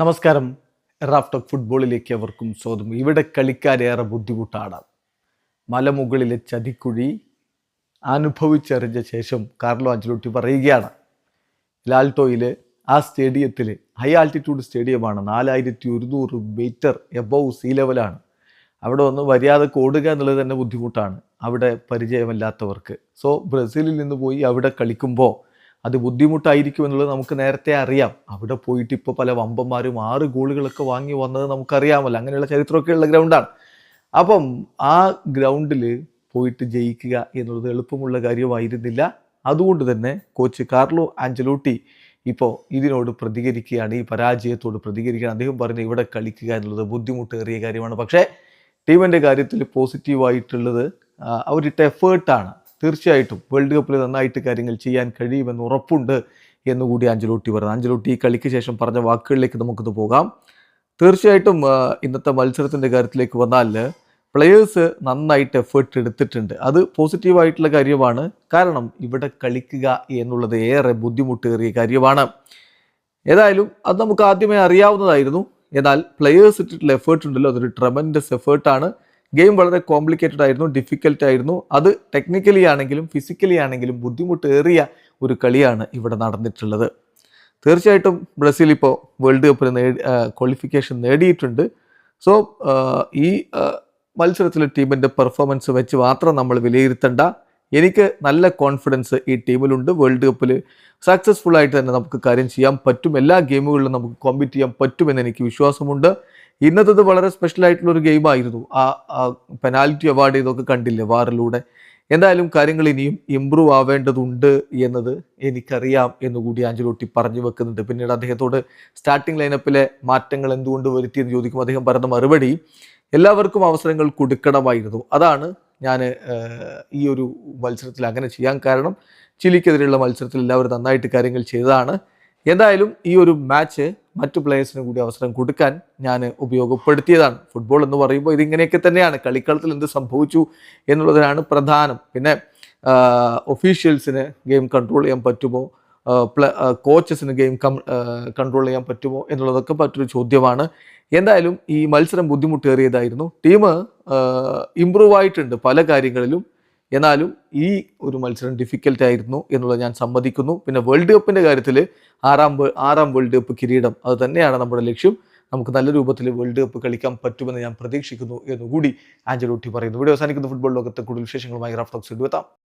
നമസ്കാരം. റാഫ്റ്റോക്ക് ഫുട്ബോളിലേക്ക് അവർക്കും സ്വാഗതം. ഇവിടെ കളിക്കാരേറെ ബുദ്ധിമുട്ടാണ്. മലമുകളിലെ ചതിക്കുഴി അനുഭവിച്ചറിഞ്ഞ ശേഷം കാർലോ അഞ്ചലോട്ടി പറയുകയാണ്. ലാൽട്ടോയിലെ ആ സ്റ്റേഡിയത്തിൽ ഹൈ ആൾട്ടിറ്റ്യൂഡ് സ്റ്റേഡിയമാണ്. നാലായിരത്തി ഒരുന്നൂറ് മീറ്റർ എബവ് സീ ലെവലാണ് അവിടെ ഒന്ന് മര്യാദയ്ക്ക് ഓടുക എന്നുള്ളത് തന്നെ ബുദ്ധിമുട്ടാണ്. അവിടെ പരിചയമല്ലാത്തവർക്ക്. സോ ബ്രസീലിൽ നിന്ന് പോയി അവിടെ കളിക്കുമ്പോൾ അത് ബുദ്ധിമുട്ടായിരിക്കും എന്നുള്ളത് നമുക്ക് നേരത്തെ അറിയാം. അവിടെ പോയിട്ട് ഇപ്പോൾ പല വമ്പന്മാരും ആറ് ഗോളുകളൊക്കെ വാങ്ങി വന്നത് നമുക്കറിയാമല്ലോ. അങ്ങനെയുള്ള ചരിത്രമൊക്കെ ഉള്ള ഗ്രൗണ്ടാണ് അപ്പം ആ ഗ്രൗണ്ടിൽ പോയിട്ട് ജയിക്കുക എന്നുള്ളത് എളുപ്പമുള്ള കാര്യമായിരുന്നില്ല. അതുകൊണ്ട് തന്നെ കോച്ച് കാർലോ ആഞ്ചലോട്ടി ഇപ്പോൾ ഇതിനോട് പ്രതികരിക്കുകയാണ് ഈ പരാജയത്തോട് പ്രതികരിക്കുകയാണ്. അദ്ദേഹം പറഞ്ഞു ഇവിടെ കളിക്കുക എന്നുള്ളത് ബുദ്ധിമുട്ടേറിയ കാര്യമാണ്. പക്ഷേ ടീമിന്റെ കാര്യത്തിൽ പോസിറ്റീവായിട്ടുള്ളത് അവരിട്ട എഫേർട്ടാണ് തീർച്ചയായിട്ടും വേൾഡ് കപ്പിൽ നന്നായിട്ട് കാര്യങ്ങൾ ചെയ്യാൻ കഴിയുമെന്ന് ഉറപ്പുണ്ട് എന്നുകൂടി അഞ്ചലോട്ടി പറഞ്ഞു അഞ്ചലോട്ടി ഈ കളിക്ക് ശേഷം പറഞ്ഞ വാക്കുകളിലേക്ക് നമുക്കിത് പോകാം. തീർച്ചയായിട്ടും ഇന്നത്തെ മത്സരത്തിന്റെ കാര്യത്തിലേക്ക് വന്നാൽ പ്ലെയേഴ്സ് നന്നായിട്ട് എഫേർട്ട് എടുത്തിട്ടുണ്ട്. അത് പോസിറ്റീവായിട്ടുള്ള കാര്യമാണ്. കാരണം ഇവിടെ കളിക്കുക എന്നുള്ളത് ഏറെ ബുദ്ധിമുട്ടേറിയ കാര്യമാണ്. ഏതായാലും അത് നമുക്ക് ആദ്യമേ അറിയാവുന്നതായിരുന്നു. എന്നാൽ പ്ലെയേഴ്സ് ഇട്ടിട്ടുള്ള എഫേർട്ട് ഉണ്ടല്ലോ. അതൊരു ട്രമൻഡസ് എഫേർട്ടാണ് ഗെയിം വളരെ കോംപ്ലിക്കേറ്റഡ് ആയിരുന്നു ഡിഫിക്കൽട്ട് ആയിരുന്നു. അത് ടെക്നിക്കലി ആണെങ്കിലും ഫിസിക്കലി ആണെങ്കിലും ബുദ്ധിമുട്ടേറിയ ഒരു കളിയാണ് ഇവിടെ നടന്നിട്ടുള്ളത്. തീർച്ചയായിട്ടും ബ്രസീൽ ഇപ്പോൾ വേൾഡ് കപ്പിന് നേടി ക്വാളിഫിക്കേഷൻ നേടിയിട്ടുണ്ട്. സോ ഈ മത്സരത്തിലെ ടീമിന്റെ പെർഫോമൻസ് വെച്ച് മാത്രം നമ്മൾ വിലയിരുത്തേണ്ട. എനിക്ക് നല്ല കോൺഫിഡൻസ് ഈ ടീമിലുണ്ട്. വേൾഡ് കപ്പിൽ സക്സസ്ഫുൾ ആയിട്ട് തന്നെ നമുക്ക് കാര്യം ചെയ്യാൻ പറ്റും. എല്ലാ ഗെയിമുകളിലും നമുക്ക് കോമ്പീറ്റ് ചെയ്യാൻ പറ്റുമെന്ന് എനിക്ക് വിശ്വാസമുണ്ട്. ഇന്നത്തേത് വളരെ സ്പെഷ്യൽ ആയിട്ടുള്ള ഒരു ഗെയിമായിരുന്നു ആ പെനാൽറ്റി അവാർഡ് ചെയ്തൊക്കെ കണ്ടില്ലേ വാറിലൂടെ എന്തായാലും കാര്യങ്ങൾ ഇനിയും ഇമ്പ്രൂവ് ആവേണ്ടതുണ്ട് എന്നത് എനിക്കറിയാം എന്നുകൂടി ആഞ്ചലോട്ടി പറഞ്ഞു വെക്കുന്നുണ്ട്. പിന്നീട് അദ്ദേഹത്തോട് സ്റ്റാർട്ടിംഗ് ലൈനപ്പിലെ മാറ്റങ്ങൾ എന്തുകൊണ്ട് വരുത്തിയെന്ന് ചോദിക്കും. അദ്ദേഹം പറയുന്ന മറുപടി എല്ലാവർക്കും അവസരങ്ങൾ കൊടുക്കണമായിരുന്നു. അതാണ് ഞാൻ ഈ ഒരു മത്സരത്തിൽ അങ്ങനെ ചെയ്യാൻ കാരണം. ചിലിക്കെതിരെയുള്ള മത്സരത്തിൽ എല്ലാവരും നന്നായിട്ട് കാര്യങ്ങൾ ചെയ്തതാണ്. എന്തായാലും ഈ ഒരു മാച്ച് മറ്റു പ്ലേയേഴ്സിനും കൂടി അവസരം കൊടുക്കാൻ ഞാൻ ഉപയോഗപ്പെടുത്തിയതാണ്. ഫുട്ബോൾ എന്ന് പറയുമ്പോൾ ഇതിങ്ങനെയൊക്കെ തന്നെയാണ്. കളിക്കളത്തിൽ എന്ത് സംഭവിച്ചു എന്നുള്ളതിനാണ് പ്രധാനം. പിന്നെ ഒഫീഷ്യൽസിന് ഗെയിം കൺട്രോൾ ചെയ്യാൻ പറ്റുമോ? കോച്ചസിന് ഗെയിം കൺട്രോൾ ചെയ്യാൻ പറ്റുമോ എന്നുള്ളതൊക്കെ മറ്റൊരു ചോദ്യമാണ്. എന്തായാലും ഈ മത്സരം ബുദ്ധിമുട്ടേറിയതായിരുന്നു. ടീം ഇമ്പ്രൂവ് ആയിട്ടുണ്ട് പല കാര്യങ്ങളിലും. എന്നാലും ഈ ഒരു മത്സരം ഡിഫിക്കൽട്ട് ആയിരുന്നു എന്നുള്ളത് ഞാൻ സമ്മതിക്കുന്നു. പിന്നെ വേൾഡ് കപ്പിന്റെ കാര്യത്തിൽ ആറാം ആറാം വേൾഡ് കപ്പ് കിരീടം അത് തന്നെയാണ് നമ്മുടെ ലക്ഷ്യം. നമുക്ക് നല്ല രൂപത്തിൽ വേൾഡ് കപ്പ് കളിക്കാൻ പറ്റുമെന്ന് ഞാൻ പ്രതീക്ഷിക്കുന്നു എന്നുകൂടി ആഞ്ചലോട്ടി പറയുന്നു. ഇവിടെ അവസാനിക്കുന്ന. ഫുട്ബോൾ ലോകത്തെ കൂടുതൽ വിശേഷങ്ങളുമായി റാഫ്റ്റോക്സ് എടുത്താം